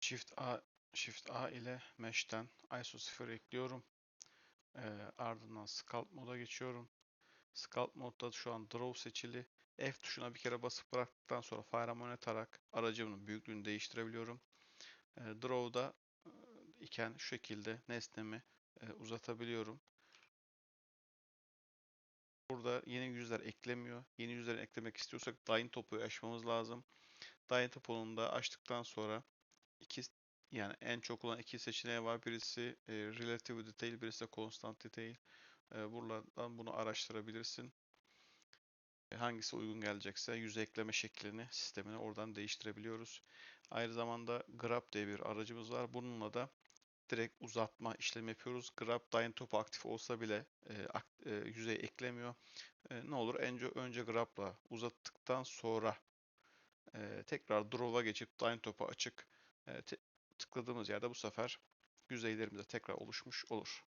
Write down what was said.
Shift A Shift A ile Mesh'ten ISO 0 ekliyorum. Ee, ardından Sculpt moda geçiyorum. Sculpt modda şu an Draw seçili. F tuşuna bir kere basıp bıraktıktan sonra fare oynatarak aracımın büyüklüğünü değiştirebiliyorum. Ee, Draw'da e, iken şu şekilde nesnemi e, uzatabiliyorum. Burada yeni yüzler eklemiyor. Yeni yüzleri eklemek istiyorsak Dyn topuyu açmamız lazım. Dyn topunu da açtıktan sonra iki yani en çok olan iki seçeneği var. Birisi e, Relative Detail, birisi de Constant Detail. E, buradan bunu araştırabilirsin. E, hangisi uygun gelecekse yüz ekleme şeklini, sistemini oradan değiştirebiliyoruz. Aynı zamanda Grab diye bir aracımız var. Bununla da direkt uzatma işlemi yapıyoruz. Grab Dyn topu aktif olsa bile e, ak, e, yüzey eklemiyor. E, ne olur önce önce Grab'la uzattıktan sonra e, tekrar Draw'a geçip Dyn topu açık tıkladığımız yerde bu sefer yüzeylerimiz de tekrar oluşmuş olur.